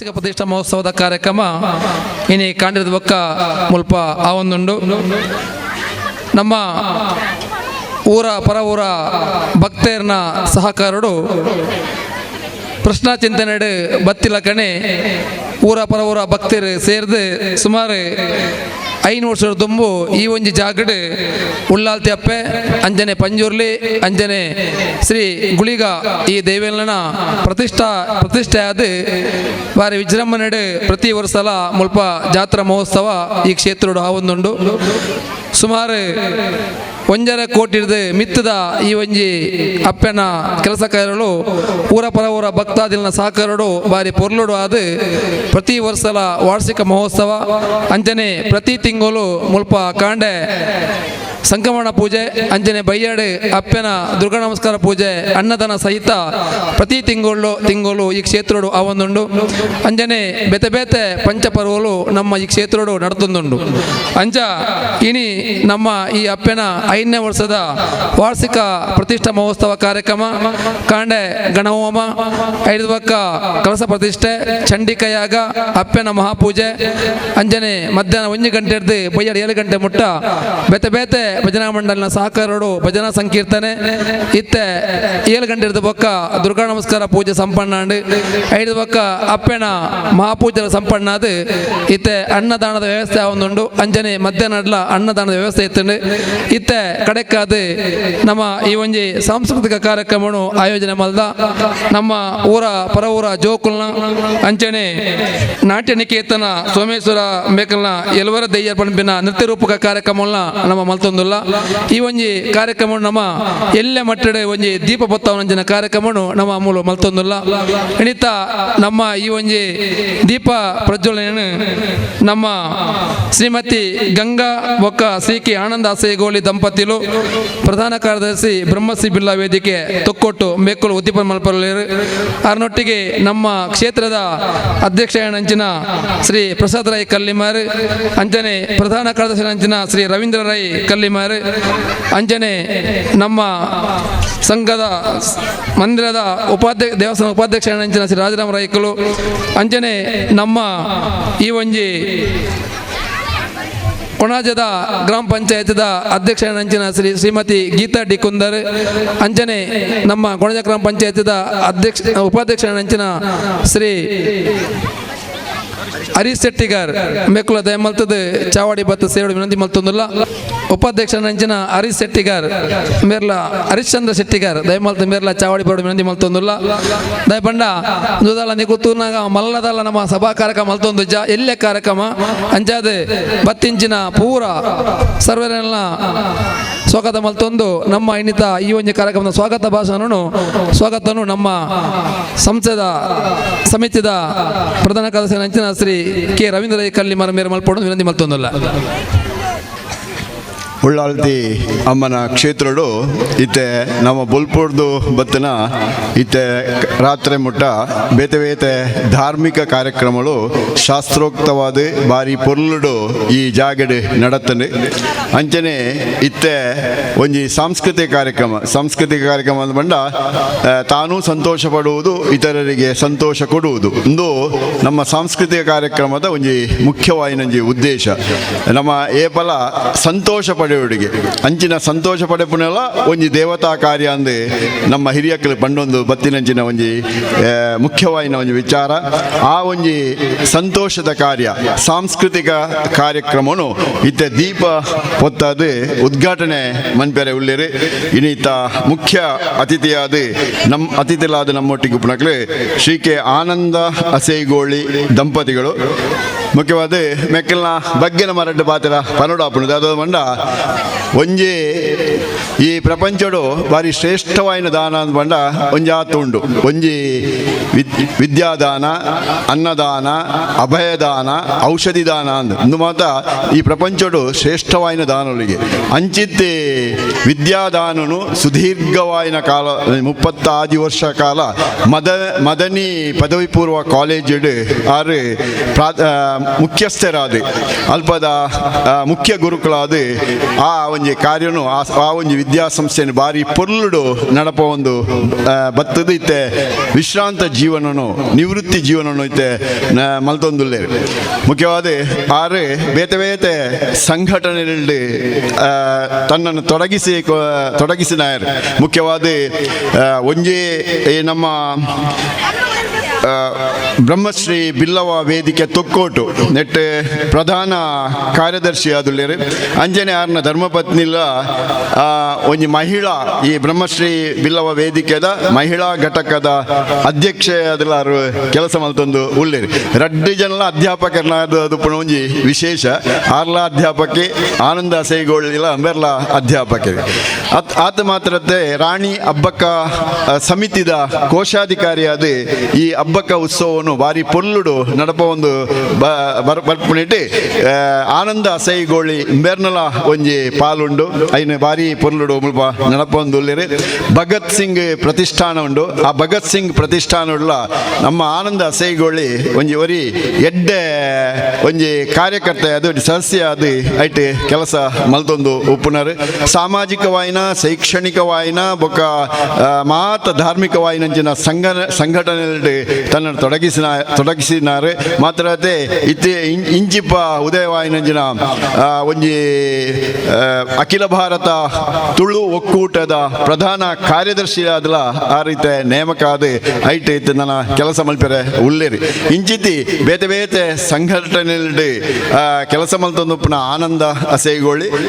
ವಾರ್ಷಿಕ ಪ್ರತಿಷ್ಠಾ ಮಹೋತ್ಸವದ ಕಾರ್ಯಕ್ರಮ ಇನಿ ಕಾಂಡಿರದ ಬೊಕ್ಕ ಮುಲ್ಪ ಆ ನಮ್ಮ ಊರ, ಪರ ಊರ ಭಕ್ತೆಯರ್ನ ಸಹಕಾರಡು ಪ್ರಶ್ನಾ ಚಿಂತನೆಡು ಬತ್ತಿಲ ಕಣೆ ಊರ ಪರ ಊರ ಭಕ್ತರು ಸೇರ್ದು ಸುಮಾರು ಐನು ವರ್ಷದ ತುಂಬು ಈ ಒಂಜಿ ಜಾಗಡ್ ಉಳ್ಳಾಲ್ತಿ ಅಪ್ಪೆ, ಅಂಜನೆ ಪಂಜುರ್ಲಿ, ಅಂಜನೆ ಶ್ರೀ ಗುಳಿಗ ಈ ದೇವೇಲನ ಪ್ರತಿಷ್ಠಾ ಪ್ರತಿಷ್ಠೆ ಆದ ಬಾರಿ ವಿಜೃಂಭಣೆಡು ಪ್ರತಿ ವರ್ಷಲ ಮುಲ್ಪ ಜಾತ್ರಾ ಮಹೋತ್ಸವ ಈ ಕ್ಷೇತ್ರೋಡು ಆವೊಂದುಂಡು. ಸುಮಾರು ಒಂಜರ ಕೋಟಿರ್ದು ಮಿತ್ತದ ಈ ಒಂಜಿ ಅಪ್ಪನ ಕೆಲಸಕಾರರು ಊರ ಪರ ಊರ ಭಕ್ತಾದಿಲ್ನ ಸಹಕಾರಡು ಬಾರಿ ಪೊರ್ಲುಡು ಆದ ಪ್ರತಿ ವರ್ಷಲ ವಾರ್ಷಿಕ ಮಹೋತ್ಸವ. ಅಂಜನೆ ಪ್ರತಿ ತಿಂಗಳು ಮುಲ್ಪ ಕಾಂಡೆ ಸಂಕ್ರಮಣ ಪೂಜೆ, ಅಂಜನೆ ಬೈಯಾಡು ಅಪ್ಪನ ದುರ್ಗಾ ನಮಸ್ಕಾರ ಪೂಜೆ, ಅನ್ನದಾನ ಸಹಿತ ಪ್ರತಿ ತಿಂಗಳು ತಿಂಗಳು ಈ ಕ್ಷೇತ್ರಡು ಆವೊಂದುಂಡು. ಅಂಜನೆ ಬೇತೆ ಬೇತೆ ಪಂಚಪರ್ವಲು ನಮ್ಮ ಈ ಕ್ಷೇತ್ರಡು ನಡ್ತೊಂದುಂಡು. ಅಂಜ, ಇನಿ ನಮ್ಮ ಈ ಅಪ್ಪನ ಐದನೇ ವರ್ಷದ ವಾರ್ಷಿಕ ಪ್ರತಿಷ್ಠಾ ಮಹೋತ್ಸವ ಕಾರ್ಯಕ್ರಮ. ಕಾಂಡೆ ಗಣಹೋಮ ಐದು ಪಕ್ಕ ಕಲಸ ಪ್ರತಿಷ್ಠೆ, ಚಂಡಿಕಯಾಗ ಅಪ್ಪನ ಮಹಾಪೂಜೆ, ಅಂಜನೆ ಮಧ್ಯಾಹ್ನ ಒಂದು ಗಂಟೆ ಹಿಡ್ದು ಬೈಯಾಡು ಏಳು ಗಂಟೆ ಮುಟ್ಟ, ಬೇತೆ ಬೇತೆ ಭಜನಾ ಮಂಡಲಿನ ಸಹಕಾರರು ಭಜನಾ ಸಂಕೀರ್ತನೆ, ಇತ್ತೆ ಏಳು ಗಂಟೆ ಹಿಡಿದು ಬೊಕ್ಕ ದುರ್ಗಾ ನಮಸ್ಕಾರ ಪೂಜೆ ಸಂಪನ್ನ ಐದು ಬೊಕ್ಕ ಅಪ್ಪೆನ ಮಹಾಪೂಜೆ ಸಂಪನ್ನ ಅದು, ಇತ್ತೆ ಅನ್ನದಾನದ ವ್ಯವಸ್ಥೆ ಒಂದುಂಡು, ಅಂಜನೆ ಮಧ್ಯಾಹ್ನ ಅನ್ನದಾನದ ವ್ಯವಸ್ಥೆ ಇತ್ತುಂಡು, ಇತ್ತೆ ಕಡೆಕ್ಕಾದು ನಮ್ಮ ಈ ಒಂಜಿ ಸಾಂಸ್ಕೃತಿಕ ಕಾರ್ಯಕ್ರಮವನ್ನು ಆಯೋಜನೆ ಮಲ್ದ ನಮ್ಮ ಊರ ಪರ ಊರ ಜೋಕುಲ್ನ, ಅಂಚನೆ ನಾಟ್ಯ ನಿಕೇತನ ಸೋಮೇಶ್ವರ ಮೇಕಲ್ನ ಎಲ್ವರ ದಯ್ಯರ್ ಪಂಪಿನ ನೃತ್ಯ ರೂಪಕ ಕಾರ್ಯಕ್ರಮಗಳನ್ನ ನಮ್ಮ ಮಲ್ತೊಂದುಲ್ಲ. ಈ ಒಂಜಿ ಕಾರ್ಯಕ್ರಮ ನಮ್ಮ ಎಲ್ಲೆ ಮಟ್ಟಡೆ ಒಂಜಿ ದೀಪ ಬತ್ತವನಂಚಿನ ಕಾರ್ಯಕ್ರಮನು ನಮ್ಮ ಮೂಲ ಮಲ್ತೊಂದುಲ್ಲ. ಇಣಿತ ನಮ್ಮ ಈ ಒಂಜಿ ದೀಪ ಪ್ರಜ್ವಲನೆಯನ್ನು ನಮ್ಮ ಶ್ರೀಮತಿ ಗಂಗಾ ಒಕ್ಕ ಸಿ ಕೆ ಆನಂದ ಆಸೇಗೋಳಿ ದಂಪತಿಲು ಪ್ರಧಾನ ಕಾರ್ಯದರ್ಶಿ ಬ್ರಹ್ಮಸಿ ಬಿಲ್ಲಾ ವೇದಿಕೆ ತೊಕ್ಕೊಟ್ಟು ಮೇಕ್ಕಲು ಉದ್ದೀಪನ್ ಮಲ್ಪರಲಿರು ಅದರೊಟ್ಟಿಗೆ ನಮ್ಮ ಕ್ಷೇತ್ರದ ಅಧ್ಯಕ್ಷ ಅಂಚಿನ ಶ್ರೀ ಪ್ರಸಾದ್ ರಾಯ್ ಕಲ್ಲಿಮಾರ್, ಅಂಜನೆ ಪ್ರಧಾನ ಕಾರ್ಯದರ್ಶಿ ಅಂಚಿನ ಶ್ರೀ ರವೀಂದ್ರ ರಾಯ್ ಕಲ್ಲಿಮಾರ್, ಅಂಜನೆ ನಮ್ಮ ಸಂಘದ ಮಂದಿರದ ಉಪಾಧ್ಯಕ್ಷ ದೇವಸ್ಥಾನ ಉಪಾಧ್ಯಕ್ಷ ಅಂಚಿನ ಶ್ರೀ ರಾಜರಾಮ ರಾಯ್ಕಲು ಅಂಜನೆ ನಮ್ಮ ಈ ಒಂಜಿ ಕೊಣಾಜದ ಗ್ರಾಮ ಪಂಚಾಯತ್ದ ಅಧ್ಯಕ್ಷ ಅಂಚಿನ ಶ್ರೀ ಶ್ರೀಮತಿ ಗೀತಾ ಡಿಕುಂದರ್ ಅಂಜನೆ ನಮ್ಮ ಕೊಣಜ ಗ್ರಾಮ ಪಂಚಾಯತ್ದ ಅಧ್ಯಕ್ಷ, ಉಪಾಧ್ಯಕ್ಷ ಅಂಚಿನ ಶ್ರೀ ಹರೀಶ್ ಶೆಟ್ಟಿಗಾರ್ ಮೆಕ್ಕುಲ ದಯಮಲ್ತದ, ಚಾವಾಡಿ ಬತ್ತ ಸೇವಡಿ ವಿನಂತಿ ಮಲ್ತೊಂದುಲ್ಲ. ಉಪಾಧ್ಯಕ್ಷ ನಂಜನ ಹರೀಶ್ ಶೆಟ್ಟಿಗಾರ್, ಮೇರ್ಲ ಹರಿಶ್ಚಂದ್ರ ಶೆಟ್ಟಿಗಾರ್, ದಯಮಲ್ತ ಮೇರ್ಲ ಚಾವಡಿ ಬರೋಡು ವಿನಂತಿ ಮಲ್ತೊಂದುಲ್ಲ ದಯಪಂಡ ಜುದಾಲ ನಿಗುತ್ತೂರ್ನಾಗ ಮಲ್ಲದಲ್ಲ ನಮ್ಮ ಸಭಾ ಕಾರ್ಯಕ್ರಮ ಮಲ್ತೊಂದು ಜ ಎಲ್ಲೆ ಕಾರ್ಯಕ್ರಮ. ಅಂಜಾದೆ ಬತ್ತಿಂಚಿನ ಪೂರ ಸರ್ವರೆಲ್ಲ ಸ್ವಾಗತ ಮಲ್ತೊಂದು ನಮ್ಮ ಇನ್ನಿತ ಈ ಒಂದು ಕಾರ್ಯಕ್ರಮದ ಸ್ವಾಗತ ಭಾಷಣನು, ಸ್ವಾಗತನು ನಮ್ಮ ಸಂಸದ ಸಮಿತಿದ ಪ್ರಧಾನ ಕಾರ್ಯದರ್ಶಿ ಶ್ರೀ ಕೆ ರವೀಂದ್ರ ಕಲ್ಲಿ ಮರ ಮೇರೆ ಮಲ್ಪಡೋದು ವಿನಂತಿ ಮಲ್ತೊಂದಲ್ಲ ಉಳ್ಳಾಲ್ತಿ ಅಮ್ಮನ ಕ್ಷೇತ್ರಡು, ಇತ್ತೆ ನಮ್ಮ ಬುಲ್ಪುರ್ದು ಬತ್ತನ ಇತ್ತೆ ರಾತ್ರಿ ಮುಟ್ಟ ಬೇತೆ ಬೇತೆ ಧಾರ್ಮಿಕ ಕಾರ್ಯಕ್ರಮಗಳು ಶಾಸ್ತ್ರೋಕ್ತವಾದ ಬಾರಿ ಪೊರ್ಲುಡು ಈ ಜಾಗಡೆ ನಡತ್ತನೆ. ಅಂಚನೆ ಇತ್ತೆ ಒಂಜಿ ಸಾಂಸ್ಕೃತಿಕ ಕಾರ್ಯಕ್ರಮ ಸಾಂಸ್ಕೃತಿಕ ಕಾರ್ಯಕ್ರಮ ಅಂತ ಬಂಡ ತಾನೂ ಸಂತೋಷ ಪಡುವುದು, ಇತರರಿಗೆ ಸಂತೋಷ ಕೊಡುವುದು. ಇಂದು ನಮ್ಮ ಸಾಂಸ್ಕೃತಿಕ ಕಾರ್ಯಕ್ರಮದ ಒಂಜಿ ಮುಖ್ಯವಾಯಿನಂಜಿ ಉದ್ದೇಶ. ನಮ್ಮ ಏಪಲ ಸಂತೋಷ ಪಡೆಯುವಡಿಗೆ ಅಂಚಿನ ಸಂತೋಷ ಪಡೆಪುನೆಲ್ಲ ಒಂಜಿ ದೇವತಾ ಕಾರ್ಯ ಅಂದು ನಮ್ಮ ಹಿರಿಯಕ್ಕಲು ಪಂಡೊಂದು ಬತ್ತಿನಂಚಿನ ಒಂಜಿ ಮುಖ್ಯವಾಯಿನ ಒಂಜಿ ವಿಚಾರ. ಆ ಒಂಜಿ ಸಂತೋಷದ ಕಾರ್ಯ, ಸಾಂಸ್ಕೃತಿಕ ಕಾರ್ಯಕ್ರಮನು ಇತ್ತೆ ದೀಪ ಹೊತ್ತಾದ ಉದ್ಘಾಟನೆ ಮನ್ಪೆರೆ ಉಳ್ಳೇರು. ಇನ್ನಿತ ಮುಖ್ಯ ಅತಿಥಿಯಾದ ನಮ್ಮ ಅತಿಥಿಲಾದ ನಮ್ಮೊಟ್ಟಿಗೆ ಪುನಕ್ಲೆ ಶ್ರೀ ಕೆ ಆನಂದ ಅಸೇಗೋಳಿ ದಂಪತಿಗಳು. ಮುಖ್ಯವಾದ ಮೆಕ್ಕಲ್ನ ಬಗ್ಗಿನ ಮರಡ್ಡು ಪಾತ್ರ ಪನೋಡಾಪುಣದು ಅದು ಮಂಡ ಒಂಜಿ ಈ ಪ್ರಪಂಚಡು ಬಾರಿ ಶ್ರೇಷ್ಠವಾಯಿನ ದಾನ ಅಂತ ಬಂಡ ಒಂಜಾತು ಉಂಡು ಒಂಜಿ ವಿದ್ಯಾದಾನ, ಅನ್ನದಾನ, ಅಭಯದಾನ, ಔಷಧಿ ದಾನ ಅಂದ್. ಇಂದು ಮಾತ ಈ ಪ್ರಪಂಚಡು ಶ್ರೇಷ್ಠವಾಯಿನ ದಾನಗಳಿಗೆ ಅಂಚಿತ್ತೆ ವಿದ್ಯಾದಾನನು ಸುದೀರ್ಘವಾಯಿನ ಕಾಲ, ಮುಪ್ಪತ್ತಾದಿ ವರ್ಷ ಕಾಲ ಮದ ಮದನಿ ಪದವಿ ಪೂರ್ವ ಕಾಲೇಜ್ ಆರು ಮುಖ್ಯಸ್ಥರಾದ ಅಲ್ಪದ ಮುಖ್ಯ ಗುರುಕುಲಾದ ಆ ಒಂಜಿ ಕಾರ್ಯನು ಆ ಒಂಜಿ ವಿದ್ಯಾಸಂಸ್ಥೆಯನ್ನು ಬಾರಿ ಪೊರ್ಲುಡು ನಡಪ ಒಂದು ಬತ್ತದ ಇತ್ತೆ. ವಿಶ್ರಾಂತ ಜೀವನನು ನಿವೃತ್ತಿ ಜೀವನನು ಇತ್ತೆ ಮಲ್ತೊಂದುಲ್ಲೇರು ಮುಖ್ಯವಾದ ಆರು ಬೇತೆ ಬೇತೆ ಆ, ತನ್ನನ್ನು ತೊಡಗಿಸಿ ತೊಡಗಿಸಿದ ಮುಖ್ಯವಾದ ಒಂಜಿ ನಮ್ಮ ಬ್ರಹ್ಮಶ್ರೀ ಬಿಲ್ಲವ ವೇದಿಕೆ ತೊಕ್ಕೋಟು ನೆಟ್ ಪ್ರಧಾನ ಕಾರ್ಯದರ್ಶಿ ಆದುಲ್ಲೇರು ಅಂಜನೆ ಆರ್ನ ಧರ್ಮಪತ್ನಿಲ ಒಂಜಿ ಮಹಿಳಾ, ಈ ಬ್ರಹ್ಮಶ್ರೀ ಬಿಲ್ಲವ ವೇದಿಕೆದ ಮಹಿಳಾ ಘಟಕದ ಅಧ್ಯಕ್ಷೆ ಅದಲ್ಲಾರು ಕೆಲಸ ಮಲ್ತೊಂದು ಉಳ್ಳಿರಿ ರಡ್ಡು ಜನ ಅಧ್ಯಾಪಕರನಾದ ಅದು ಒಂಜಿ ವಿಶೇಷ. ಆರ್ಲ ಅಧ್ಯಾಪಕಿ, ಆನಂದ ಸೇಗೋಳಿಲ ಅಂಬೆರ್ಲ ಅಧ್ಯಾಪಕಿ. ಅತ್, ಆತ ಮಾತ್ರತೆ ರಾಣಿ ಹಬ್ಬಕ್ಕ ಸಮಿತಿದ ಕೋಶಾಧಿಕಾರಿಯಾದ ಈ ಹಬ್ಬಕ್ಕ ಉತ್ಸವವನ್ನು ಬಾರಿ ಪೊಲ್ಲುಡು ನಡಪ ಒಂದು ಬ- ಬರ್ ಬರ್ಪುನಿಟ್ಟು ಆ, ಆನಂದ ಸೈಗೋಳಿ ಮೇರ್ನಲ ಒಂಜಿ ಪಾಲುಂಡು. ಐನ ಬಾರಿ ಪೊರ್ಲುಡು ಮುಲ್ಪ ನಡಪ ಒಂದು ಭಗತ್ ಸಿಂಗ್ ಪ್ರತಿಷ್ಠಾನ ಉಂಡು. ಆ ಭಗತ್ ಸಿಂಗ್ ಪ್ರತಿಷ್ಠಾನ ಉಳ್ಳ ನಮ್ಮ ಆನಂದ ಅಸೈಗೋಳಿ ಒಂಜಿ ಒರಿ ಎಡ್ಡೆ ಒಂಜಿ ಕಾರ್ಯಕರ್ತ ಅದು ಸದಸ್ಯ ಅದು ಐಟ್ ಕೆಲಸ ಮಲ್ತೊಂದು ಉಪ್ಪುನರು. ಸಾಮಾಜಿಕವಾಯಿನ ಶೈಕ್ಷಣಿಕವಾಯಿನ ಬೊಕ್ಕ ಮಾತ ಧಾರ್ಮಿಕವಾಯಿನಂಚಿನ ಸಂಘ ಸಂಘಟನೆಯಲ್ಲಿ ತನ್ನನ್ನು ತೊಡಗಿಸಿನ ತೊಡಗಿಸಿದ್ದಾರೆ. ಮಾತ್ರತೆ ಇತ್ತೆ ಇಂಚಿಪ್ಪ ಉದಯವಾಯಿನಂಚಿನ ಆ, ಒಂಜಿ ಅಖಿಲ ಭಾರತ ತುಳು ಒಕ್ಕೂಟದ ಪ್ರಧಾನ ಕಾರ್ಯದರ್ಶಿ ಆದಲ ಆ ರೀತಿ ನೇಮಕ ಆದ ಐಟ್ ಇತ್ತು ನನ್ನ ಕೆಲಸ ಮಲ್ಪರೆ ಉಳ್ಳೇರಿ ಇಂಚಿತಿ ಬೇತೆ ಬೇತೆ ಸಂಘಟನೆಯಲ್ಲಿ ಆ, ಕೆಲಸ ಮಲ್ತೊಂದು ಆನಂದ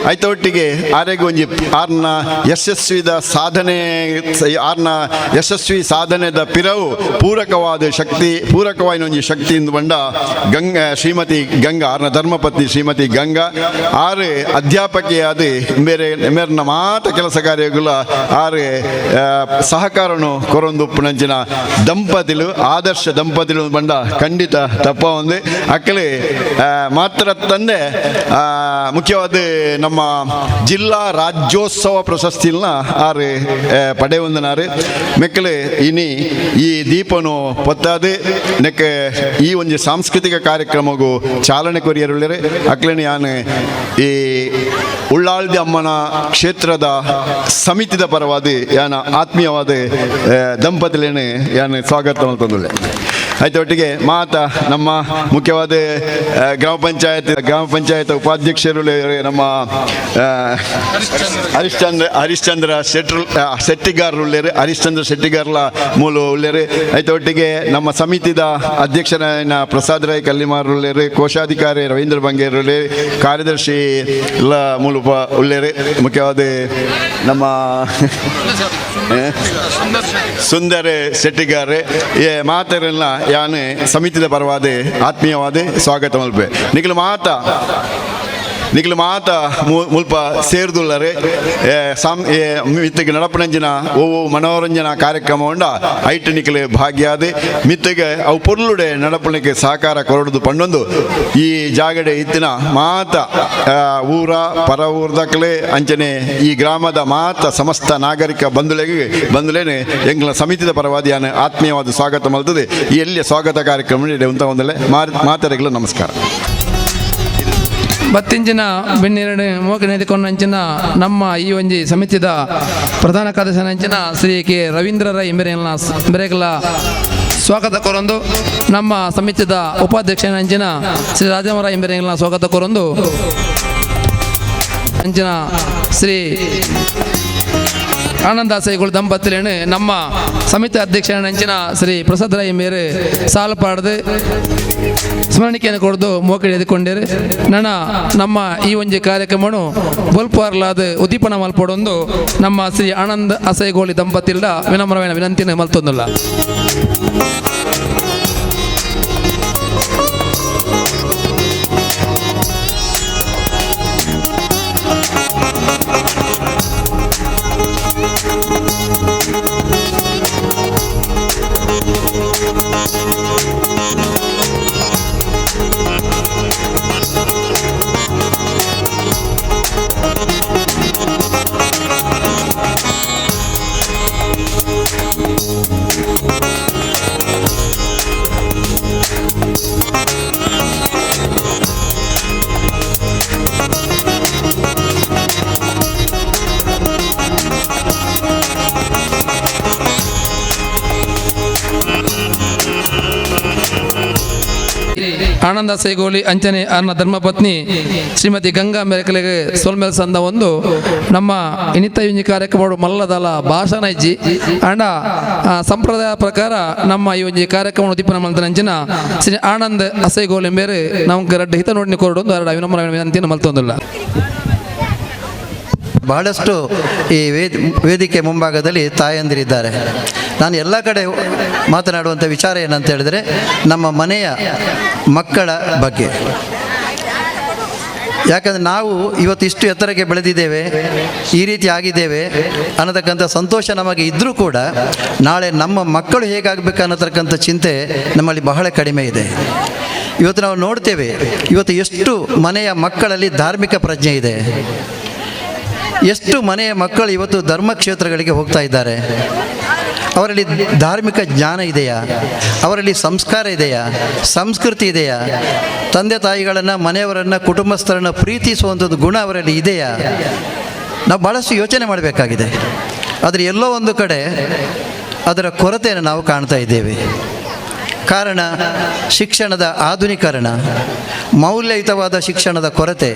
ಐತ ಒಟ್ಟಿಗೆ ಆರೆಗೆ ಒಂಜಿ ಆರ್ನ ಯಶಸ್ವಿದ ಸಾಧನೆ ಆರ್ನ ಯಶಸ್ವಿ ಸಾಧನೆದ ಪಿರವು ಪೂರಕವಾದ ಶಕ್ತಿ ಪೂರಕವಾದ ಒಂಜಿ ಶಕ್ತಿ ಇಂದು ಬಂಡ ಗಂಗ, ಶ್ರೀಮತಿ ಗಂಗಾ, ಆರ್ನ ಧರ್ಮಪತ್ನಿ ಶ್ರೀಮತಿ ಗಂಗಾ, ಆರು ಅಧ್ಯಾಪಕಿಯಾದ ಬೇರೆ ಮೇರ್ನ ಮಾತ ಕೆಲಸ ಕಾರ್ಯಗಳ ಆರು ಸಹಕಾರನು ಕೊರೊಂದು ಉಪ್ಪುನಂಚಿನ ದಂಪತಿಲು, ಆದರ್ಶ ದಂಪತಿಲು ಬಂಡ ಖಂಡಿತ ತಪ್ಪ ಒಂದು. ಅಕ್ಕಲಿ ಮಾತ್ರ ತಂದೆ ಮುಖ್ಯವಾದ ನಮ್ಮ ಜಿಲ್ಲಾ ರಾಜ್ಯೋತ್ಸವ ಪ್ರಶಸ್ತಿಲ್ನ ಆರು ಪಡೆ ಪಡೆಯೊಂದನಾರು ಮೆಕ್ಕಲೆ, ಇನಿ ಈ ದೀಪನು ಪೊತ್ತಾದು ನೆಕ್ ಈ ಒಂಜಿ ಸಾಂಸ್ಕೃತಿಕ ಕಾರ್ಯಕ್ರಮಗು ಚಾಲನೆ ಕೊರಿಯರುಳ್ಳರೆ ಅಕ್ಲೇನೆ ಯಾನೆ ಈ ಉಳ್ಳಾಳ್ದಿ ಅಮ್ಮನ ಕ್ಷೇತ್ರದ ಸಮಿತಿದ ಪರವಾದಿ, ಯಾನ ಆತ್ಮೀಯವಾದ ದಂಪತಿಲೇನೆ ಯಾನೆ ಸ್ವಾಗತ ಮಲ್ತಂದುಳ್ಳೆ ಆಯ್ತು ಒಟ್ಟಿಗೆ ಮಾತ ನಮ್ಮ ಮುಖ್ಯವಾದ ಗ್ರಾಮ ಪಂಚಾಯತ್ ಗ್ರಾಮ ಪಂಚಾಯತ್ ಉಪಾಧ್ಯಕ್ಷರು ನಮ್ಮ ಹರಿಶ್ಚಂದ್ರ ಹರಿಶ್ಚಂದ್ರ ಶೆಟ್ರು ಶೆಟ್ಟಿಗಾರ್ ಶೆಟ್ಟಿಗಾರರು ಉಳ್ಳೇರು ಹರಿಶ್ಚಂದ್ರ ಶೆಟ್ಟಿಗಾರ್ಲ ಮೂಲ ಉಳ್ಳೇರು ಆಯ್ತು ಒಟ್ಟಿಗೆ ನಮ್ಮ ಸಮಿತಿದ ಅಧ್ಯಕ್ಷರ ಪ್ರಸಾದ್ ರಾಯ್ ಕಲ್ಲಿಮಾರ್ ಉಳ್ಳೇರು ಕೋಶಾಧಿಕಾರಿ ರವೀಂದ್ರ ಬಂಗೇರು ಕಾರ್ಯದರ್ಶಿ ಎಲ್ಲ ಮೂಲಪ ಉಳ್ಳೇರು ಮುಖ್ಯವಾದ ನಮ್ಮ ಸುಂದರ ಶೆಟ್ಟಿಗಾರೆ ಏ ಮಾತರೆಲ್ಲ ಯಾನು ಸಮಿತಿದ ಪರವಾದ ಆತ್ಮೀಯವಾದ ಸ್ವಾಗತ ಮಲ್ಪೆ. ನಿಖಿಲ್ ಮಾತ. ನಿಖಿಲ್ ಮಾತ ಮುಲ್ಪ ಸೇರ್ದುಲ್ಲರೆ ಏ, ಸಾಮ್ ಓ ಮಿತ್ತಿಗೆ ನಡಪನಂಜಿನ ಓವು ಮನೋರಂಜನಾ ಕಾರ್ಯಕ್ರಮ ಉಂಡ ಐಟ್ ನಿಖಿಲ್ ಭಾಗ್ಯಾದ ಮಿತ್ತಗೆ ಅವು ಪೊರ್ಲುಡೆ ನಡಪಣಕ್ಕೆ ಸಹಕಾರ ಕೊರಡುದು ಪಂಡೊಂದು. ಈ ಜಾಗಡೆ ಇತ್ತಿನ ಮಾತ ಊರ ಪರ ಅಂಚನೆ ಈ ಗ್ರಾಮದ ಮಾತ ಸಮಸ್ತ ನಾಗರಿಕ ಬಂಧುಲೆಗೆ ಬಂಧುಲೇನೆ ಎಂಗ್ಲ ಸಮಿತಿದ ಪರವಾದಿಯಾನ ಆತ್ಮೀಯವಾದ ಸ್ವಾಗತ ಮಲ್ತದೆ. ಈ ಎಲ್ಲಿಯ ಸ್ವಾಗತ ಕಾರ್ಯಕ್ರಮ ಮಾತರೆಗಳು ನಮಸ್ಕಾರ. ಬತ್ತಿಂಚಿನ ಬೆನ್ನೆರಡು ಅಂಚಿನ ನಮ್ಮ ಈ ಒಂಜಿ ಸಮಿತಿದ ಪ್ರಧಾನ ಕಾರ್ಯದರ್ಶಿನಂಚಿನ ಶ್ರೀ ಕೆ. ರವೀಂದ್ರ ರೈ ಎಂಬೆರೆಗಳ ಸ್ವಾಗತ ಕೊರೊಂದು. ನಮ್ಮ ಸಮಿತಿದ ಉಪಾಧ್ಯಕ್ಷನಂಚಿನ ಶ್ರೀ ರಾಜಮರ ಎಂಬೆರೆಗಳ ಸ್ವಾಗತ ಕೊರೊಂದು. ಅಂಚಿನ ಶ್ರೀ ಆನಂದಾಸೈಗಳು ದಂಪತಿಲೇನು ನಮ್ಮ ಸಮಿತಿ ಅಧ್ಯಕ್ಷನಂಚಿನ ಶ್ರೀ ಪ್ರಸಾದ್ ರೈ ಮೇರೆ ಸಾಲು ಪಾಡ್ದು ಸ್ಮರಣಿಕೆಯನ್ನು ಕೊಡ್ದು ಮೋಕಳಿ ಎದುಕೊಂಡಿರು ನನ್ನ ನಮ್ಮ ಈ ಒಂಜಿ ಕಾರ್ಯಕ್ರಮನು ಬೊಲ್ಪಾರ್ಲಾದ ಉದ್ದೀಪನ ಮಲ್ಪಡೊಂದು ನಮ್ಮ ಶ್ರೀ ಆನಂದ್ ಅಸೈಗೋಳಿ ದಂಪತಿಲ್ಡ ವಿನಮ್ರವೇನ ವಿನಂತಿನ ಮಲ್ತೊಂದುಲ್ಲ. ಆನಂದ ಸೈಗೋಲಿ ಅಂಜನೆ ಅನ್ನ ಧರ್ಮಪತ್ನಿ ಶ್ರೀಮತಿ ಗಂಗಾ ಮೆರಕಲೆಗೆ ಸೋಲ್ಮೇಲೆ ಸಂದ ಒಂದು ನಮ್ಮ ಇನಿತ ಯುಂಜಿ ಕಾರ್ಯಕ್ರಮ ಮಲ್ಲದಲ ಭಾಷಣ ಇಜ್ಜಿ. ಅಂಡ ಸಂಪ್ರದಾಯ ಪ್ರಕಾರ ನಮ್ಮ ಈ ಒಂಜಿ ಕಾರ್ಯಕ್ರಮ ದೀಪನ ಅಂಜನ ಶ್ರೀ ಆನಂದ್ ಅಸೈಗೋಲಿ ಮೇರೆ ನಮ್ಗೆ ರಡ್ಡ ಹಿತ ನೋಡಿ ಕೊರಡು ಎರಡು ಅವಿನಮ್ಮ ವಿನಂತಿಯನ್ನು ಮಲ್ತೊಂದಿಲ್ಲ. ಬಹಳಷ್ಟು ಈ ವೇದ ವೇದಿಕೆ ಮುಂಭಾಗದಲ್ಲಿ ತಾಯಂದಿರಿದ್ದಾರೆ. ನಾನು ಎಲ್ಲ ಕಡೆ ಮಾತನಾಡುವಂಥ ವಿಚಾರ ಏನಂತ ಹೇಳಿದರೆ, ನಮ್ಮ ಮನೆಯ ಮಕ್ಕಳ ಬಗ್ಗೆ. ಯಾಕಂದರೆ ನಾವು ಇವತ್ತು ಇಷ್ಟು ಎತ್ತರಕ್ಕೆ ಬೆಳೆದಿದ್ದೇವೆ, ಈ ರೀತಿ ಆಗಿದ್ದೇವೆ ಅನ್ನತಕ್ಕಂಥ ಸಂತೋಷ ನಮಗೆ ಇದ್ದರೂ ಕೂಡ ನಾಳೆ ನಮ್ಮ ಮಕ್ಕಳು ಹೇಗಾಗಬೇಕು ಅನ್ನತಕ್ಕಂಥ ಚಿಂತೆ ನಮ್ಮಲ್ಲಿ ಬಹಳ ಕಡಿಮೆ ಇದೆ. ಇವತ್ತು ನಾವು ನೋಡ್ತೇವೆ, ಇವತ್ತು ಎಷ್ಟು ಮನೆಯ ಮಕ್ಕಳಲ್ಲಿ ಧಾರ್ಮಿಕ ಪ್ರಜ್ಞೆ ಇದೆ. ಎಷ್ಟು ಮನೆಯ ಮಕ್ಕಳು ಇವತ್ತು ಧರ್ಮ ಕ್ಷೇತ್ರಗಳಿಗೆ ಹೋಗ್ತಾ ಇದ್ದಾರೆ? ಅವರಲ್ಲಿ ಧಾರ್ಮಿಕ ಜ್ಞಾನ ಇದೆಯಾ? ಅವರಲ್ಲಿ ಸಂಸ್ಕಾರ ಇದೆಯಾ? ಸಂಸ್ಕೃತಿ ಇದೆಯಾ? ತಂದೆ ತಾಯಿಗಳನ್ನು, ಮನೆಯವರನ್ನು, ಕುಟುಂಬಸ್ಥರನ್ನು ಪ್ರೀತಿಸುವಂಥದ್ದು ಗುಣ ಅವರಲ್ಲಿ ಇದೆಯಾ? ನಾವು ಭಾಳಷ್ಟು ಯೋಚನೆ ಮಾಡಬೇಕಾಗಿದೆ. ಆದರೆ ಎಲ್ಲೋ ಒಂದು ಕಡೆ ಅದರ ಕೊರತೆಯನ್ನು ನಾವು ಕಾಣ್ತಾ ಇದ್ದೇವೆ. ಕಾರಣ, ಶಿಕ್ಷಣದ ಆಧುನೀಕರಣ, ಮೌಲ್ಯಯುತವಾದ ಶಿಕ್ಷಣದ ಕೊರತೆ.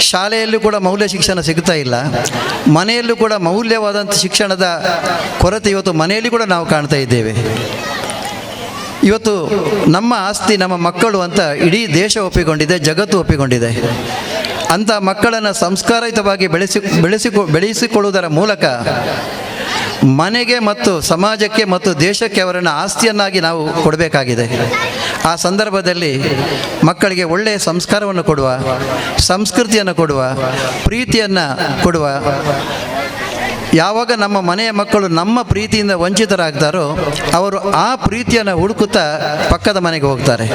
ಶಾಲೆಯಲ್ಲೂ ಕೂಡ ಮೌಲ್ಯ ಶಿಕ್ಷಣ ಸಿಗ್ತಾ ಇಲ್ಲ. ಮನೆಯಲ್ಲೂ ಕೂಡ ಮೌಲ್ಯವಾದಂಥ ಶಿಕ್ಷಣದ ಕೊರತೆ ಇವತ್ತು ಮನೆಯಲ್ಲಿ ಕೂಡ ನಾವು ಕಾಣ್ತಾ ಇದ್ದೇವೆ. ಇವತ್ತು ನಮ್ಮ ಆಸ್ತಿ, ನಮ್ಮ ಮಕ್ಕಳು ಅಂತ ಇಡೀ ದೇಶ ಒಪ್ಪಿಕೊಂಡಿದೆ, ಜಗತ್ತು ಒಪ್ಪಿಕೊಂಡಿದೆ. ಅಂಥ ಮಕ್ಕಳನ್ನು ಸಂಸ್ಕಾರಯುತವಾಗಿ ಬೆಳೆಸಿ, ಬೆಳೆಸಿಕೊ, ಬೆಳೆಸಿಕೊಳ್ಳುವುದರ ಮೂಲಕ ಮನೆಗೆ ಮತ್ತು ಸಮಾಜಕ್ಕೆ ಮತ್ತು ದೇಶಕ್ಕೆ ಅವರನ್ನು ಆಸ್ತಿಯನ್ನಾಗಿ ನಾವು ಕೊಡಬೇಕಾಗಿದೆ. ಆ ಸಂದರ್ಭದಲ್ಲಿ ಮಕ್ಕಳಿಗೆ ಒಳ್ಳೆಯ ಸಂಸ್ಕಾರವನ್ನು ಕೊಡುವ, ಸಂಸ್ಕೃತಿಯನ್ನು ಕೊಡುವ, ಪ್ರೀತಿಯನ್ನು ಕೊಡುವ, ಯಾವಾಗ ನಮ್ಮ ಮನೆಯ ಮಕ್ಕಳು ನಮ್ಮ ಪ್ರೀತಿಯಿಂದ ವಂಚಿತರಾಗ್ತಾರೋ ಅವರು ಆ ಪ್ರೀತಿಯನ್ನು ಹುಡುಕುತ್ತಾ ಪಕ್ಕದ ಮನೆಗೆ ಹೋಗ್ತಾರೆ.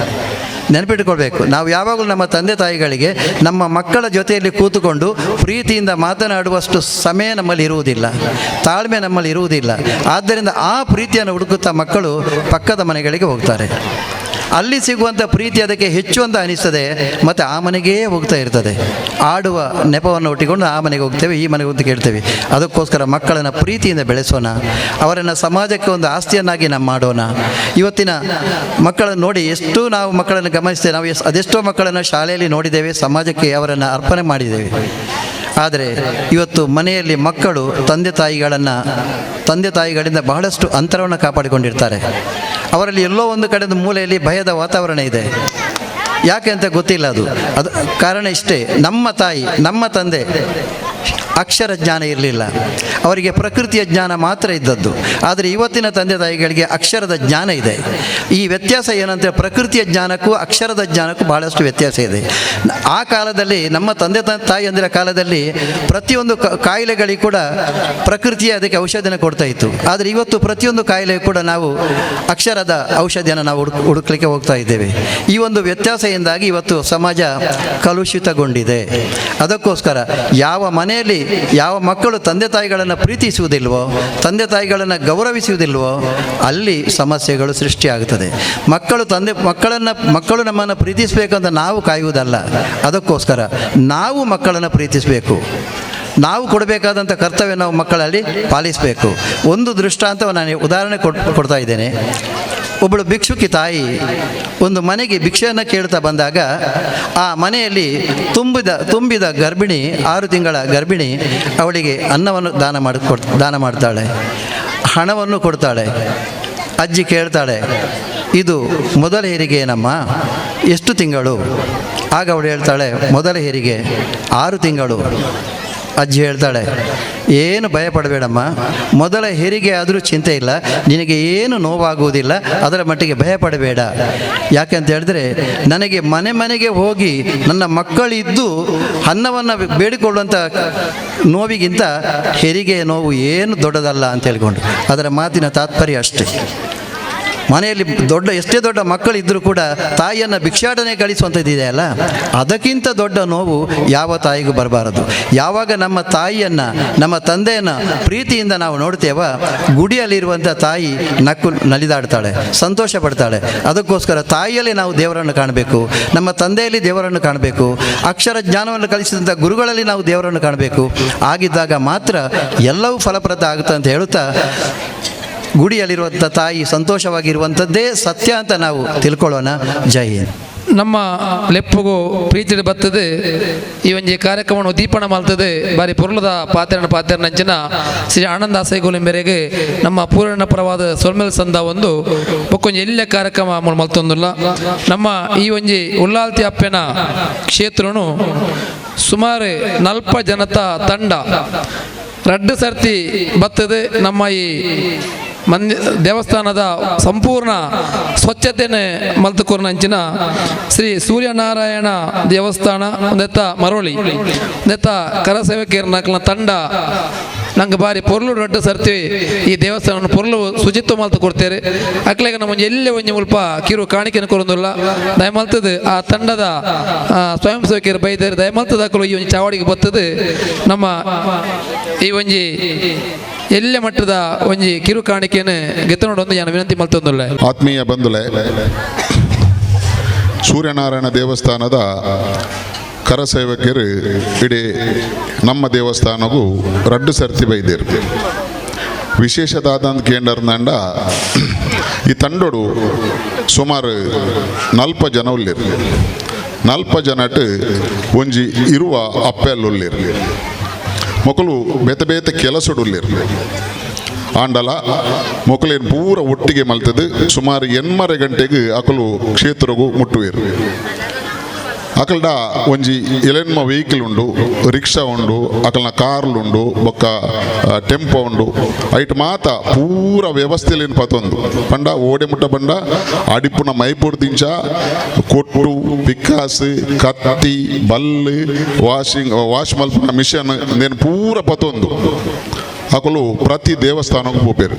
ನೆನಪಿಟ್ಟುಕೊಳ್ಬೇಕು ನಾವು ಯಾವಾಗಲೂ ನಮ್ಮ ತಂದೆ ತಾಯಿಗಳಿಗೆ ನಮ್ಮ ಮಕ್ಕಳ ಜೊತೆಯಲ್ಲಿ ಕೂತುಕೊಂಡು ಪ್ರೀತಿಯಿಂದ ಮಾತನಾಡುವಷ್ಟು ಸಮಯ ನಮ್ಮಲ್ಲಿ ಇರುವುದಿಲ್ಲ. ತಾಳ್ಮೆ ನಮ್ಮಲ್ಲಿ ಇರುವುದಿಲ್ಲ. ಆದ್ದರಿಂದ ಆ ಪ್ರೀತಿಯನ್ನು ಹುಡುಕುತ್ತಾ ಮಕ್ಕಳು ಪಕ್ಕದ ಮನೆಗಳಿಗೆ ಹೋಗ್ತಾರೆ. ಅಲ್ಲಿ ಸಿಗುವಂಥ ಪ್ರೀತಿ ಅದಕ್ಕೆ ಹೆಚ್ಚು ಅಂತ ಅನಿಸ್ತದೆ, ಮತ್ತು ಆ ಮನೆಗೇ ಹೋಗ್ತಾ ಇರ್ತದೆ. ಆಡುವ ನೆಪವನ್ನು ಒಟ್ಟಿಕೊಂಡು ಆ ಮನೆಗೆ ಹೋಗ್ತೇವೆ, ಈ ಮನೆಗೆ ಅಂತ ಕೇಳ್ತೇವೆ. ಅದಕ್ಕೋಸ್ಕರ ಮಕ್ಕಳನ್ನು ಪ್ರೀತಿಯಿಂದ ಬೆಳೆಸೋಣ, ಅವರನ್ನು ಸಮಾಜಕ್ಕೆ ಒಂದು ಆಸ್ತಿಯನ್ನಾಗಿ ನಾವು ಮಾಡೋಣ. ಇವತ್ತಿನ ಮಕ್ಕಳನ್ನು ನೋಡಿ ಎಷ್ಟು ನಾವು ಮಕ್ಕಳನ್ನು ಗಮನಿಸ್ತೇವೆ, ನಾವು ಅದೆಷ್ಟೋ ಮಕ್ಕಳನ್ನು ಶಾಲೆಯಲ್ಲಿ ನೋಡಿದ್ದೇವೆ, ಸಮಾಜಕ್ಕೆ ಅವರನ್ನು ಅರ್ಪಣೆ ಮಾಡಿದ್ದೇವೆ. ಆದರೆ ಇವತ್ತು ಮನೆಯಲ್ಲಿ ಮಕ್ಕಳು ತಂದೆ ತಾಯಿಗಳನ್ನು, ತಂದೆ ತಾಯಿಗಳಿಂದ ಬಹಳಷ್ಟು ಅಂತರವನ್ನು ಕಾಪಾಡಿಕೊಂಡಿರ್ತಾರೆ. ಅವರಲ್ಲಿ ಎಲ್ಲೋ ಒಂದು ಕಡೆದ ಮೂಲೆಯಲ್ಲಿ ಭಯದ ವಾತಾವರಣ ಇದೆ. ಯಾಕೆ ಅಂತ ಗೊತ್ತಿಲ್ಲ ಅದು. ಅದು ಕಾರಣ ಇಷ್ಟೇ. ನಮ್ಮ ತಾಯಿ, ನಮ್ಮ ತಂದೆ ಅಕ್ಷರ ಜ್ಞಾನ ಇರಲಿಲ್ಲ. ಅವರಿಗೆ ಪ್ರಕೃತಿಯ ಜ್ಞಾನ ಮಾತ್ರ ಇದ್ದದ್ದು. ಆದರೆ ಇವತ್ತಿನ ತಂದೆ ತಾಯಿಗಳಿಗೆ ಅಕ್ಷರದ ಜ್ಞಾನ ಇದೆ. ಈ ವ್ಯತ್ಯಾಸ ಏನಂತ ಪ್ರಕೃತಿಯ ಜ್ಞಾನಕ್ಕೂ ಅಕ್ಷರದ ಜ್ಞಾನಕ್ಕೂ ಬಹಳಷ್ಟು ವ್ಯತ್ಯಾಸ ಇದೆ. ಆ ಕಾಲದಲ್ಲಿ ನಮ್ಮ ತಂದೆ ತಾಯಿ ಅಂದಿರ ಕಾಲದಲ್ಲಿ ಪ್ರತಿಯೊಂದು ಕಾಯಿಲೆಗಳಿಗೆ ಕೂಡ ಪ್ರಕೃತಿಯ ಅದಕ್ಕೆ ಔಷಧಿಯನ್ನು ಕೊಡ್ತಾ ಇತ್ತು. ಆದರೆ ಇವತ್ತು ಪ್ರತಿಯೊಂದು ಕಾಯಿಲೆ ಕೂಡ ನಾವು ಅಕ್ಷರದ ಔಷಧಿಯನ್ನು ನಾವು ಹುಡುಕ್, ಹುಡುಕ್ಲಿಕ್ಕೆ ಹೋಗ್ತಾ ಇದ್ದೇವೆ. ಈ ಒಂದು ವ್ಯತ್ಯಾಸದಿಂದಾಗಿ ಇವತ್ತು ಸಮಾಜ ಕಲುಷಿತಗೊಂಡಿದೆ. ಅದಕ್ಕೋಸ್ಕರ ಯಾವ ಮನೆಯಲ್ಲಿ ಯಾವ ಮಕ್ಕಳು ತಂದೆ ತಾಯಿಗಳನ್ನು ಪ್ರೀತಿಸುವುದಿಲ್ವೋ ತಂದೆ ತಾಯಿಗಳನ್ನು ಗೌರವಿಸುವುದಿಲ್ವೋ ಅಲ್ಲಿ ಸಮಸ್ಯೆಗಳು ಸೃಷ್ಟಿಯಾಗುತ್ತದೆ. ಮಕ್ಕಳು ತಂದೆ, ಮಕ್ಕಳನ್ನು, ಮಕ್ಕಳು ನಮ್ಮನ್ನು ಪ್ರೀತಿಸಬೇಕಂತ ನಾವು ಕಾಯುವುದಲ್ಲ. ಅದಕ್ಕೋಸ್ಕರ ನಾವು ಮಕ್ಕಳನ್ನು ಪ್ರೀತಿಸಬೇಕು. ನಾವು ಕೊಡಬೇಕಾದಂಥ ಕರ್ತವ್ಯ ನಾವು ಮಕ್ಕಳಲ್ಲಿ ಪಾಲಿಸಬೇಕು. ಒಂದು ದೃಷ್ಟಾಂತವನ್ನು ನಾನು ಉದಾಹರಣೆ ಕೊಡ್, ಕೊಡ್ತಾ ಇದ್ದೇನೆ. ಒಬ್ಬಳು ಭಿಕ್ಷುಕಿ ತಾಯಿ ಒಂದು ಮನೆಗೆ ಭಿಕ್ಷೆಯನ್ನು ಕೇಳ್ತಾ ಬಂದಾಗ ಆ ಮನೆಯಲ್ಲಿ ತುಂಬಿದ ತುಂಬಿದ ಗರ್ಭಿಣಿ, ಆರು ತಿಂಗಳ ಗರ್ಭಿಣಿ ಅವಳಿಗೆ ಅನ್ನವನ್ನು ದಾನ ಮಾಡಿ ದಾನ ಮಾಡ್ತಾಳೆ. ಹಣವನ್ನು ಕೊಡ್ತಾಳೆ. ಅಜ್ಜಿ ಕೇಳ್ತಾಳೆ, ಇದು ಮೊದಲ ಹೆರಿಗೆ ಏನಮ್ಮ? ಎಷ್ಟು ತಿಂಗಳು? ಆಗ ಅವಳು ಹೇಳ್ತಾಳೆ, ಮೊದಲ ಹೆರಿಗೆ ಆರು ತಿಂಗಳು. ಅಜ್ಜಿ ಹೇಳ್ತಾಳೆ, ಏನು ಭಯ ಪಡಬೇಡಮ್ಮ ಮೊದಲ ಹೆರಿಗೆ ಆದರೂ ಚಿಂತೆ ಇಲ್ಲ. ನಿನಗೆ ಏನು ನೋವಾಗುವುದಿಲ್ಲ. ಅದರ ಮಟ್ಟಿಗೆ ಭಯ ಪಡಬೇಡ ಯಾಕೆ ಅಂತ ಹೇಳಿದ್ರೆ, ನನಗೆ ಮನೆ ಮನೆಗೆ ಹೋಗಿ ನನ್ನ ಮಕ್ಕಳಿದ್ದು ಅನ್ನವನ್ನು ಬೇಡಿಕೊಳ್ಳುವಂಥ ನೋವಿಗಿಂತ ಹೆರಿಗೆ ನೋವು ಏನು ದೊಡ್ಡದಲ್ಲ ಅಂತ ಹೇಳ್ಕೊಂಡು, ಅದರ ಮಾತಿನ ತಾತ್ಪರ್ಯ ಅಷ್ಟೇ. ಮನೆಯಲ್ಲಿ ದೊಡ್ಡ, ಎಷ್ಟೇ ದೊಡ್ಡ ಮಕ್ಕಳಿದ್ದರೂ ಕೂಡ ತಾಯಿಯನ್ನು ಭಿಕ್ಷಾಟನೆ ಕಳಿಸುವಂಥದ್ದು ಇದೆಯಲ್ಲ? ಅದಕ್ಕಿಂತ ದೊಡ್ಡ ನೋವು ಯಾವ ತಾಯಿಗೂ ಬರಬಾರದು. ಯಾವಾಗ ನಮ್ಮ ತಾಯಿಯನ್ನು, ನಮ್ಮ ತಂದೆಯನ್ನು ಪ್ರೀತಿಯಿಂದ ನಾವು ನೋಡ್ತೇವ ಗುಡಿಯಲ್ಲಿರುವಂಥ ತಾಯಿ ನಕ್ಕು ನಲಿದಾಡ್ತಾಳೆ, ಸಂತೋಷ ಪಡ್ತಾಳೆ. ಅದಕ್ಕೋಸ್ಕರ ತಾಯಿಯಲ್ಲಿ ನಾವು ದೇವರನ್ನು ಕಾಣಬೇಕು, ನಮ್ಮ ತಂದೆಯಲ್ಲಿ ದೇವರನ್ನು ಕಾಣಬೇಕು, ಅಕ್ಷರ ಜ್ಞಾನವನ್ನು ಕಲಿಸಿದಂಥ ಗುರುಗಳಲ್ಲಿ ನಾವು ದೇವರನ್ನು ಕಾಣಬೇಕು. ಆಗಿದ್ದಾಗ ಮಾತ್ರ ಎಲ್ಲವೂ ಫಲಪ್ರದ ಆಗುತ್ತೆ ಅಂತ ಹೇಳುತ್ತಾ ಗುಡಿಯಲ್ಲಿರುವಂಥ ತಾಯಿ ಸಂತೋಷವಾಗಿರುವಂಥದ್ದೇ ಸತ್ಯ ಅಂತ ನಾವು ತಿಳ್ಕೊಳ್ಳೋಣ. ಜೈ ನಮ್ಮ ಲೆಪ್ಪಗೂ ಪ್ರೀತಿ ಬರ್ತದೆ. ಈ ಒಂದು ಕಾರ್ಯಕ್ರಮವನ್ನು ದೀಪಣ ಮಾಡ್ತದೆ. ಬಾರಿ ಪುರುಳದ ಪಾತ್ರ ಪಾತ್ರನಂಚಿನ ಶ್ರೀ ಆನಂದ ಆಸೈಗೋಲಿ ಮೇರೆಗೆ ನಮ್ಮ ಪೂರ್ಣ ಪರವಾದ ಸೊಲ್ಮೆಲ್ ಸಂದ ಒಂದು ಬೊಕ್ಕೊಂಜಿ ಎಲ್ಲ ಕಾರ್ಯಕ್ರಮ ಮಲ್ತೊಂದಿಲ್ಲ ನಮ್ಮ ಈ ಒಂಜಿ ಉಲ್ಲಾಲ್ತಿ ಅಪ್ಪೆನ ಕ್ಷೇತ್ರನು ಸುಮಾರು ನಲ್ಪ ಜನತಾ ತಂಡ ರಡ್ಡು ಸರ್ತಿ ಬರ್ತದೆ. ನಮ್ಮ ಈ ಮಂದಿ ದೇವಸ್ಥಾನದ ಸಂಪೂರ್ಣ ಸ್ವಚ್ಛತೆನೆ ಮಲ್ತುಕೊರ್ನಂಚಿನ ಶ್ರೀ ಸೂರ್ಯನಾರಾಯಣ ದೇವಸ್ಥಾನ, ನೆತ್ತ ಮರೋಳಿ ಒಂದೆತ್ತ ಕರಸೇವಕಿಯರ್ನ ತಂಡ ನಂಗೆ ಬಾರಿ ಪೊರ್ಲು ರಡ್ಡು ಸರ್ತಿ ಈ ದೇವಸ್ಥಾನ ಪೊರ್ಲು ಶುಚಿತ್ವ ಮಲ್ತು ಕೊಡ್ತೇವೆ ಅಕ್ಲೆಗೆ ನಮ್ಮ ಎಲ್ಲೇ ಒಂಜಿ ಮುಲ್ಪ ಕಿರು ಕಾಣಿಕೆನ ಕೊರೊಂದುಲ್ಲ ದಯಮಲ್ತದ ಆ ತಂಡದ ಸ್ವಯಂ ಸೇವಕಿಯರು ಬೈದರೆ ದಯಮಲ್ತದ ಅಕ್ಕಲು ಈ ಒಂಜಿ ಚಾವಡಿಗೆ ಬರ್ತದೆ ನಮ್ಮ ಈ ಒಂಜಿ ಎಲ್ಲೆ ಮಟ್ಟದ ಒಂಜಿ ಕಿರು ಕಾಣಿಕೆಯನ್ನು ಗೆತ್ತನೋಡೊಂದು ನಾನು ವಿನಂತಿ ಮಲ್ತೊಂದುಲ್ಲೆ? ಆತ್ಮೀಯ ಬಂಧುಲೆ, ಸೂರ್ಯನಾರಾಯಣ ದೇವಸ್ಥಾನದ ಕರಸೇವಕರು ಇಡೀ ನಮ್ಮ ದೇವಸ್ಥಾನಗೂ ರಡ್ಡು ಸರ್ತಿ ಬೈದೇರು. ವಿಶೇಷದಾದಂತ ಕೇಂದ್ರದಂಡ ಈ ತಂಡೋಡು ಸುಮಾರು ನಲ್ಪ ಜನ ಉಲ್ಲಿರಲಿ ನಲ್ಪ ಜನಟ್ಟು ಒಂಜಿ ಇರುವ ಅಪ್ಪೆಲ್ಲುಳ್ಳಿರು ಬೇತೆ ಬೇತೆ ಕೆಲಸಡುಳ್ಳಿರು ಆಂಡಲ ಮೊಕಲೇನು ಪೂರ ಒಟ್ಟಿಗೆ ಮಲ್ತದು ಸುಮಾರು ಎನ್ಮರೆ ಗಂಟೆಗೆ ಅಕಲು ಕ್ಷೇತ್ರಗೂ ಮುಟ್ಟುವೇರು ಅಕಲ್ಡ ಒಂಜಿ ಎಲೆನ್ಮ ವೆಹಿಕಲ್ ಉಂಡು ರಿಕ್ಷಾ ಉಂಡು ಅಕಲ್ನ ಕಾರ್ಲು ಉಂಡು, ಬೊಕ್ಕ ಟೆಂಪೋ ಉಂಡು. ಐಟ್ ಮಾತ ಪೂರ ವ್ಯವಸ್ಥೆಲೇನು ಪತೊಂದು. ಪಂಡ ಓಡೆ ಮುಟ್ಟ ಬಂಡ ಅಡಿಪುನ ಮೈಪುಡ್ ದಿಂಚ ಕೊಟ್ಟು, ಪಿಕ್ಕಾಸ್, ಕತ್ತಿ, ಬಲ್ಲು, ವಾಷಿಂಗ್ ವಾಶ್ ಮಲ್ಪನ ಮಿಷನ್ ನೇನು ಪೂರ ಪತೊಂದು. ಅಕಲು ಪ್ರತಿ ದೇವಸ್ಥಾನಕ್ಕೂ ಹೋಗ್ಬೇರು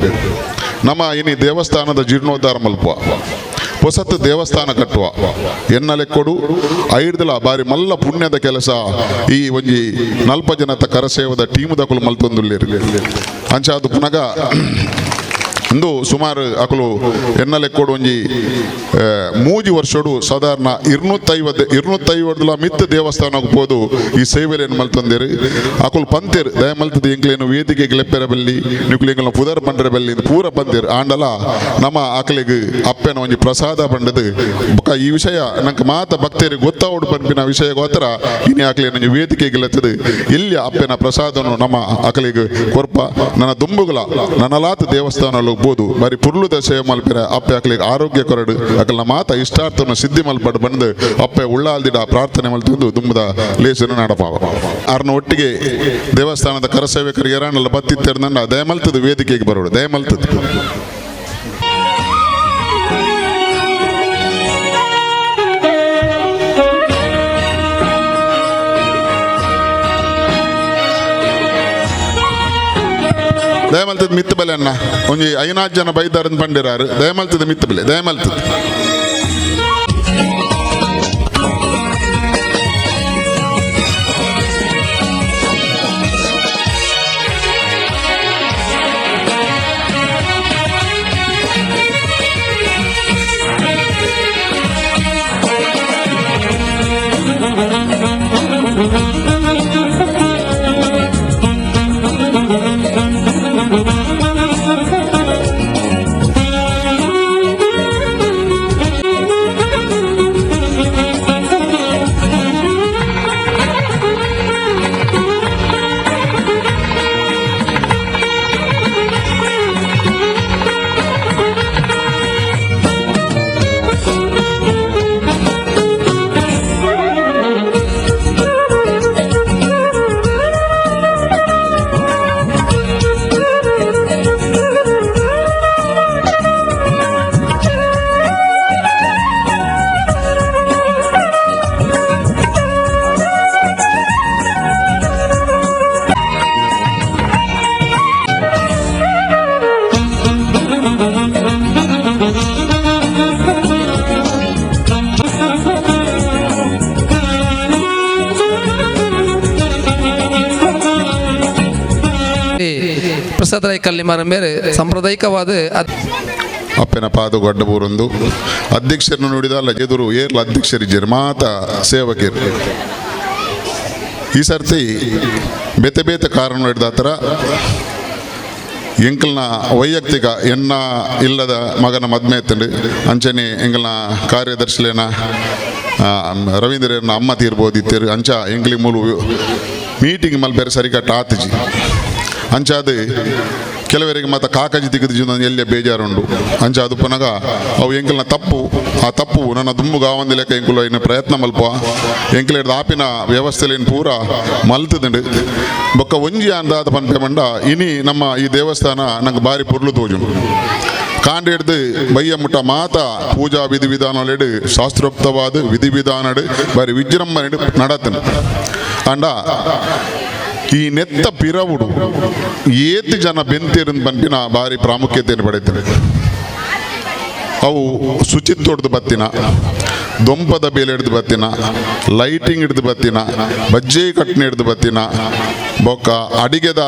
ನಮ್ಮ ಇನಿ ದೇವಸ್ಥಾನದ ಜೀರ್ಣೋದ್ಧಾರ ಮಲ್ಪ ಹೊಸತು ದೇವಸ್ಥಾನ ಕಟ್ಟುವ. ಎನ್ನಲೆಕ್ಕೊಡು ಐಡ್ದಲ ಬಾರಿ ಮಲ್ಲ ಪುಣ್ಯದ ಕೆಲಸ. ಈ ಒಂಜಿ ನಲ್ಪ ಜನತ ಕರಸೇವದ ಟೀಮ್ ದಕುಲು ಮಲ್ತೊಂದುಲ್ಲೇರಿ ಅಂಚಾದು ಪುನಗ ಇಂದು ಸುಮಾರು ಅಕಲು ಎನ್ನಲೆ ಒಂಜಿ ಮೂಜಿ ವರ್ಷಡು ಸಾಧಾರಣ ಇರ್ನೂತ್ತೈವತ್ತು, ಇರ್ನೂತ್ತೈವತ್ತಲ ಮಿತ್ತ ದೇವಸ್ಥಾನಕ್ಕೆ ಹೋದು ಈ ಸೇವೆಯನ್ನು ಮಲ್ತಂದಿರಿ ಅಕಲು ಪಂತೀರ್, ದಯ ಮಲ್ತದ ಎಂಕ್ಲೇನು ವೇದಿಕೆಗೆ ಲೆಪ್ಪೆರ ಬಲ್ಲಿ ನಿಕ್ಲೇಂಗ್ಲ ಪುದರ್ ಪಂಡ್ರೆ ಬಲ್ಲಿ ಪೂರ ಪಂತಿರ್ ಆಂಡಲ ನಮ್ಮ ಆಕಲಿಗೆ ಅಪ್ಪೆನ ಒಂಜಿ ಪ್ರಸಾದ ಬಂಡದು ಬೊಕ ಈ ವಿಷಯ ನಂಗೆ ಮಾತ ಭಕ್ತರಿಗೆ ಗೊತ್ತಾವಡು ಪಂಪಿನ ವಿಷಯ ಗೋತ್ರ ಇನಿ ಆಕಲಿ ನಂಗೆ ವೇದಿಕೆ ಲೆತ್ತದು ಇಲ್ಲಿ ಅಪ್ಪೆನ ಪ್ರಸಾದನು ನಮ್ಮ ಆಕಲಿಗೆ ಕೊರ್ಪ. ನನ್ನ ದುಂಬುಗಳ ನನ್ನಲಾತ ದೇವಸ್ಥಾನ ಹೋಗ್ಬೋದು ಬರೀ ಪುರ್ಲುದ ದಶೆ ಮಲ್ಪಿರ, ಅಪ್ಪೆ ಆಕಲಿಗೆ ಆರೋಗ್ಯ ಕೊರಡು. ಅಕಲ್ನ ಮಾತ ಇಷ್ಟಾರ್ಥನ ಸಿದ್ಧಿ ಮಲ್ಪಡ್ ಬಂದು, ಅಪ್ಪೆ ಉಳ್ಳಾಲ್ದಿಡ ಪ್ರಾರ್ಥನೆ ಮಲ್ತಿದ್ದು ದುಂಬದ ಲೇಸನ್ನು ನಡಪಾವ. ಅರ್ನ ಒಟ್ಟಿಗೆ ದೇವಸ್ಥಾನದ ಕರಸೇವಕರು ಎರಾಣಲ್ಲ ಬತ್ತಿತ್ತೇರ್ದಂಡ ದಯಮಲ್ತದ ವೇದಿಕೆಗೆ ಬರೋಡು ದಯಮಲ್ತದ. ದಯಮಲ್ತದ ಮಿತ್ತ ಬೆಲೆ ಅಣ್ಣ. ಒಂಜಿ ಐನಾರು ಜನ ಬೈದಾರಂತ ಪಂಡಿರಾರು. ದಯಮಲ್ತದ ಮಿತ್ತ ಬೆಲೆ ದಯಮಲ್ತದ. ಈ ಕಲ್ಲಿ ಮರ ಮೇಲೆ ಸಾಂಪ್ರದಾಯಿಕವಾದ ಅಪ್ಪೆನ ಪಾದ ಗೊಡ್ಡಬೂರೊಂದು ಅಧ್ಯಕ್ಷರನ್ನು ನೋಡಿದ ಎದುರು ಏರ್ಲ ಅಧ್ಯಕ್ಷರಿದ್ದೀರಿ ಮಾತ ಸೇವಕಿರು ಈ ಸರ್ತಿ ಬೇತೆ ಬೇತೆ ಕಾರಣ ಹಿಡಿದ ಹತ್ರ ಎಂಕಲ್ನ ವೈಯಕ್ತಿಕ ಎನ್ನ ಇಲ್ಲದ ಮಗನ ಮದ್ಮೆ ಎತ್ತಂಡು ಅಂಚನೆ ಎಂಕಲ್ನ ಕಾರ್ಯದರ್ಶಿಲೇನ ರವೀಂದ್ರ ಅಮ್ಮ ತೀರ್ಬೋದಿತ್ತೇರು, ಅಂಚ ಎಂಗ್ಲಿ ಮೂಲ ಮೀಟಿಂಗ್ ಮಲ್ಪೇರೆ ಸರಿಕಟ್ಟ ಆತಜಿ. ಅಂಚಾದ, ಕೆಲವರಿಗೆ ಮಾತ್ರ ಕಾಕಜಿ ತೆಗೆದು ಎಲ್ಲ ಬೇಜಾರುಂಡು ಅಂಚ ಅದು ಪುನಗ, ಅವು ಎಂಕಲ್ನ ತಪ್ಪು, ಆ ತಪ್ಪು ನನ್ನ ದುಮ್ಮು ಗಾವಂದ ಲೆಕ್ಕ ಎಂಕುಲು ಇನ್ನು ಪ್ರಯತ್ನ ಮಲ್ಪ ಎಂಕಲ ಹಿಡ್ದು ಆಪಿನ ವ್ಯವಸ್ಥೆಲೇನು ಪೂರ ಮಲ್ತದಂಡು. ಬೊಕ್ಕ ಒಂಜಿ ಅಂದಾದ ಪನ್ಪೆ ಮಂಡ, ಇನಿ ನಮ್ಮ ಈ ದೇವಸ್ಥಾನ ನಂಗೆ ಬಾರಿ ಪೊರ್ಲು ತೋಜುಂಡು ಕಾಂಡ ಹಿಡ್ದು ಬೈಯ ಮುಟ್ಟ ಮಾತ, ಪೂಜಾ ವಿಧಿ ವಿಧಾನಲೆಡು, ಶಾಸ್ತ್ರೋಕ್ತವಾದ ವಿಧಿ ವಿಧಾನಡು ಬಾರಿ ವಿಜೃಂಭಣೆ ನಡತನು ಅಂಡ ಈ ನೆತ್ತ ಪಿರವುಡು ಏತ್ ಜನ ಬೆಂತಿರಂದು ಪನ್ಪಿನ ಬಾರಿ ಪ್ರಾಮುಖ್ಯತೆಯನ್ನು ಪಡೆಯುತ್ತದೆ ಅವು ಶುಚಿತ್ವ ಬತ್ತಿನ, ದೊಂಪದ ಬೇಲೆ ಹಿಡ್ದು ಬತ್ತಿನ, ಲೈಟಿಂಗ್ ಹಿಡ್ದು ಬತ್ತಿನ, ಬಜ್ಜೆ ಕಟ್ನೆ ಹಿಡ್ದು ಬತ್ತಿನ, ಬೊಕ್ಕ ಅಡಿಗೆದ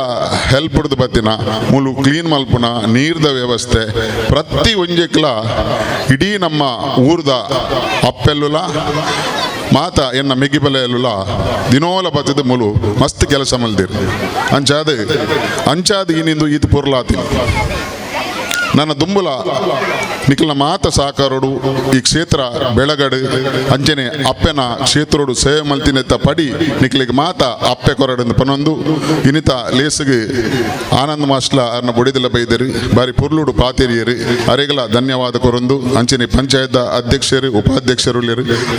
ಹೆಲ್ಪ್ ಹಿಡ್ದು ಬತ್ತಿನ ಮುಲು ಕ್ಲೀನ್ ಮಲ್ಪುನ ನೀರ್ದ ವ್ಯವಸ್ಥೆ. ಪ್ರತಿ ಒಂಜೆಕ್ಲ ಇಡೀ ನಮ್ಮ ಊರ್ದ ಅಪ್ಪೆಲ್ಲುಲ ಮಾತ ಎನ್ನ ಮೆಗಿಬಲೆಯಲ್ಲ ದಿನೋಲ ಬತ್ತದ ಮುಲು, ಮಸ್ತ್ ಕೆಲಸ ಮಲ್ದಿರ್. ಅಂಚಾದ ಅಂಚಾದ ಇನ್ನಿಂದು ಈತ ಪುರ್ಲಾತಿ ನನ್ನ ದುಂಬುಲ ನಿಖಲ್ನ ಮಾತ ಸಾಕಾರೋಡು, ಈ ಕ್ಷೇತ್ರ ಬೆಳಗಡೆ ಅಂಚನೆ ಅಪ್ಪೆನ ಕ್ಷೇತ್ರೋಡು ಸೇವೆ ಮಲ್ತಿನೆತ್ತ ಪಡಿ, ನಿಖಿಲಿಗೆ ಮಾತ ಅಪ್ಪೆ ಕೊರಡಂದು ಪನೊಂದು. ಇನಿತ ಲೇಸಿಗೆ ಆನಂದ್ ಮಾಸ್ಲ ಅರ್ನ ಬೊಡಿದಲ ಬೈದರಿ. ಬಾರಿ ಪುರ್ಲುಡು ಪಾತಿರಿಯರಿ. ಅರೆಗಲ ಧನ್ಯವಾದ ಕೊರೊಂದು. ಅಂಚನೆ ಪಂಚಾಯತ್ ಅಧ್ಯಕ್ಷರು, ಉಪಾಧ್ಯಕ್ಷರು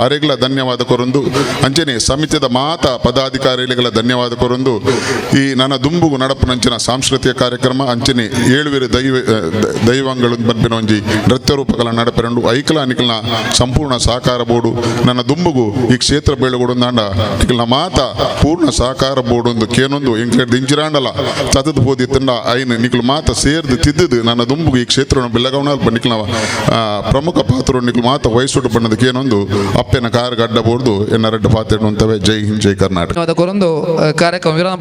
ಅರೆಗಲ ಧನ್ಯವಾದ ಕೊರೊಂದು. ಅಂಚನೆ ಸಮಿತಿದ ಮಾತ ಪದಾಧಿಕಾರಿಗಳ ಧನ್ಯವಾದ ಕೊರೊಂದು. ಈ ನನ್ನ ದುಂಬುಗು ನಡಪುನಂಚಿನ ಸಾಂಸ್ಕೃತಿಕ ಕಾರ್ಯಕ್ರಮ ಅಂಚನೆ ಏಳುವೇರು ದೈವ ದೈವಂಗಳು ಬಂಪಿನ ಒಂಜಿ ನೃತ್ಯ ರೂಪಗಳ ನಡಪೆರಂಡು ಐಕಲ ಸಂಪೂರ್ಣ ಸಹಕಾರ ಬೋಡು ನನ್ನ ದುಂಬುಗು ಈ ಕ್ಷೇತ್ರ ಬೆಳಗೊಡು ನಾಂಡ ನಿಕಲ್ನ ಮಾತ ಪೂರ್ಣ ಸಹಕಾರ ಬೋಡು ಒಂದು ಕೇನೊಂದು ದಿಂಚಿರಾಂಡಲ ಇಂಚಿರಾಂಡಲ ಹೋದಿ ತಂಡ ಐನ್ ಮಾತ ಸೇರ್ದು ತಿದ್ದದು ನನ್ನ ದುಂಬುಗು ಈ ಕ್ಷೇತ್ರ ಬೆಳಗಾವಣಲ್ಪ ನಿಕಲ್ನ ಆ, ಪ್ರಮುಖ ಪಾತ್ರ ನಿಕಲ್ ಮಾತ ವಹಿಸೋಟು ಬಣ್ಣದ ಕೇನೊಂದು ಅಪ್ಪೆನ ಕಾರ್ ಗಡ್ಡ ಬೋರ್ದು ಎನ್ನ ರೆಡ್ಡ ಪಾತ್ರ ಜೈ ಹಿಂದ್ ಜೈ ಕರ್ನಾಟಕ. ಕಾರ್ಯಕ್ರಮ ವಿರಾಮ